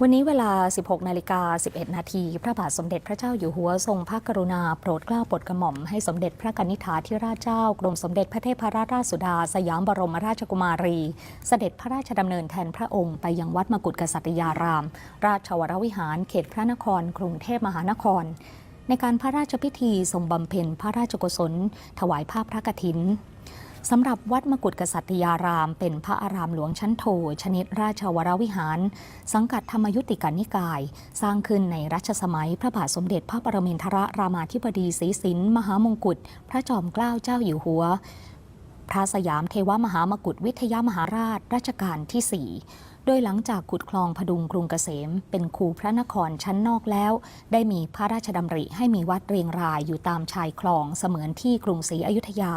วันนี้เวลา 16 นาฬิกา 11 นาที พระบาทสมเด็จพระเจ้าอยู่หัวทรงพระกรุณาโปรดเกล้าโปรดกระหม่อมให้สมเด็จพระกนิษฐาธิราชเจ้ากรมสมเด็จพระเทพรัตนราชสุดา สยามบรมราชกุมารี เสด็จพระราชดำเนินแทนพระองค์ไปยังวัดมกุฎกษัตริยาราม ราชวรวิหารเขตพระนคร กรุงเทพมหานคร ในการพระราชพิธีทรงบำเพ็ญพระราชกุศล ถวายภาพพระกฐิน สำหรับวัดมกุฎกษัตริยาราม เป็นพระอารามหลวงชั้นโท ชนิดราชวรวิหาร สังกัดธรรมยุติกานิกาย สร้างขึ้นในรัชสมัยพระบาทสมเด็จพระปรมินทรรามาธิบดีศรีสินมหามงกุฎพระจอมเกล้าเจ้าอยู่หัว พระสยามเทวมหามกุฏวิทยามหาราชรัชกาลที่ 4 โดยหลังจากขุดคลองพดุงกรุงเกษม เป็นคูพระนครชั้นนอกแล้ว ได้มีพระราชดำริให้มีวัดเรียงรายอยู่ตามชายคลองเสมือนที่กรุงศรีอยุธยา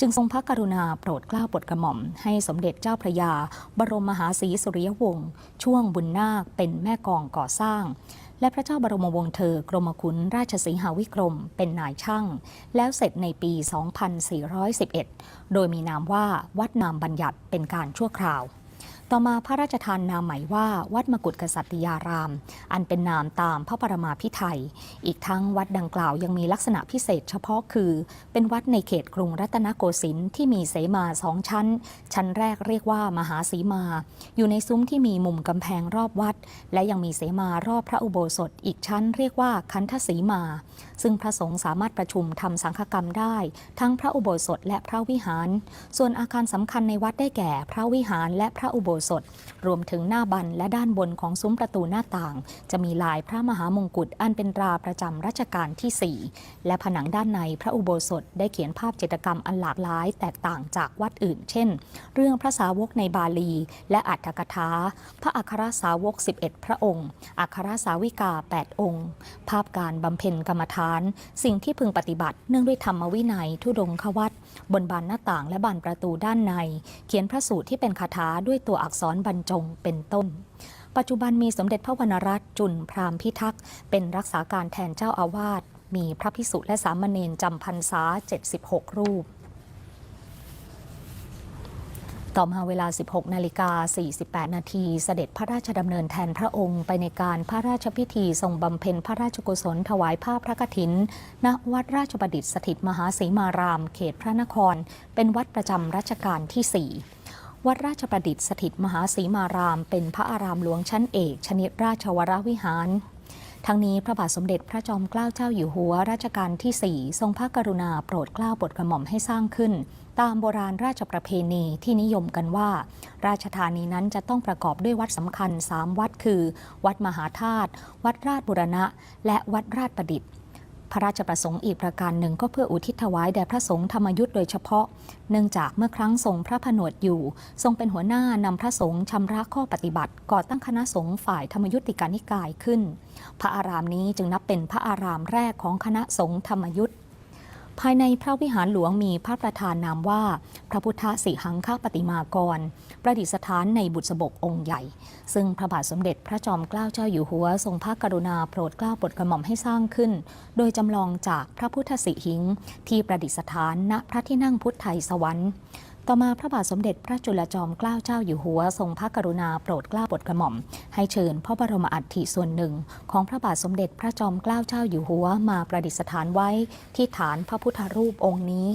จึงทรงพระกรุณาโปรดเกล้าโปรดกระหม่อม ให้สมเด็จเจ้าพระยา บรมมหาศรีสุริยวงศ์ช่วงบุญนาคเป็นแม่กองก่อสร้าง และพระเจ้าบรมวงศ์เธอกรมขุนราชสีหาวิกรม เป็นนายช่าง แล้วเสร็จในปี 2411 โดยมีนามว่าวัดนามบัญญัติเป็นการชั่วคราว ต่อมาพระราชทานนามใหม่ว่า วัดมกุฎกษัตริยาราม อันเป็นนามตามพระปรมาภิไธยอีกทั้งวัดดังกล่าวยังมีลักษณะพิเศษเฉพาะคือ เป็นวัดในเขตกรุงรัตนโกสินทร์ที่มีเสมาสองชั้น ชั้นแรกเรียกว่ามหาสีมา อยู่ในซุ้มที่มีมุมกำแพงรอบวัด และยังมีเสมารอบพระอุโบสถ อีกชั้นเรียกว่าคันธสีมา ซึ่งพระสงฆ์สามารถประชุมทำสังฆกรรมได้ ทั้งพระอุโบสถและพระวิหาร ส่วนอาคารสำคัญในวัดได้แก่พระวิหารและพระอุโบสถ รวมถึงหน้าบันและด้านบนของซุ้มประตูหน้าต่าง จะมีลายพระมหามงกุฎอันเป็นตราประจำรัชกาลที่ 4 และผนังด้านในพระอุโบสถได้เขียนภาพจิตรกรรมอันหลากหลาย แตกต่างจากวัดอื่น เช่น เรื่องพระสาวกในบาลี และอัฏฐกถาพระอัครสาวก 11 พระองค์ อัครสาวิกา 8 องค์ ภาพการบำเพ็ญกรรมฐาน สิ่งที่พึงปฏิบัติเนื่องด้วยธรรมวินัยทุดงควัตบนบานหน้าต่างและบานประตูด้านใน เขียนพระสูตรที่เป็นคาถาด้วยตัวอักษรบรรจงเป็นต้น ปัจจุบันมีสมเด็จพระวรรณรัตน์จุนพรามพิทักษ์เป็นรักษาการแทนเจ้าอาวาสมีพระพิสุและสามเณรจำพรรษา 76 รูป ต่อมาเวลา 16 นาฬิกา 48 นาที เสด็จพระราชดำเนินแทนพระองค์ ไปในการพระราชพิธีทรงบำเพ็ญพระราชกุศลถวายผ้าพระกฐิน ณ วัดราชประดิษฐ์สถิตมหาสีมาราม เขตพระนคร เป็นวัดประจำรัชกาลที่ 4 วัดราชประดิษฐ์สถิตมหาสีมาราม เป็นพระอารามหลวงชั้นเอก ชนิดราชวรวิหาร ทั้งนี้พระบาทสมเด็จพระจอมเกล้าเจ้าอยู่หัวรัชกาลที่ 4 ทรงพระกรุณาโปรดเกล้าโปรดกระหม่อมให้สร้างขึ้น ตามโบราณราชประเพณีที่นิยมกันว่า ราชธานีนั้นจะต้องประกอบด้วยวัดสำคัญ 3 วัดคือ วัดมหาธาตุวัดราชบุรณะ และวัดราชประดิษฐ์ พระราชประสงค์อีกประการหนึ่งก็เพื่ออุทิศถวายแด่พระสงฆ์ธรรมยุทธ์โดยเฉพาะ เนื่องจากเมื่อครั้งทรงพระผนวดอยู่ ทรงเป็นหัวหน้านำพระสงฆ์ชำระข้อปฏิบัติ ก่อตั้งคณะสงฆ์ฝ่ายธรรมยุติกานิกายขึ้น พระอารามนี้จึงนับเป็นพระอารามแรกของคณะสงฆ์ธรรมยุทธ์ ภายในพระวิหารหลวงมีพระประธานนามว่า พระพุทธสิหังคปฏิมากร ประดิษฐานในบุษบกองค์ใหญ่ ซึ่งพระบาทสมเด็จพระจอมเกล้าเจ้าอยู่หัว ทรงพระกรุณาโปรดเกล้าโปรดกระหม่อมให้สร้างขึ้น โดยจำลองจากพระพุทธสิหิง ที่ประดิษฐานณพระที่นั่งพุทธไทยสวรรค์ ต่อมาพระบาทสมเด็จพระจุลจอมเกล้าเจ้าอยู่หัว ทรงพระกรุณาโปรดเกล้าโปรดกระหม่อม ให้เชิญพระบรมอัฐิส่วนหนึ่ง ของพระบาทสมเด็จพระจอมเกล้าเจ้าอยู่หัว มาประดิษฐานไว้ที่ฐานพระพุทธรูปองค์นี้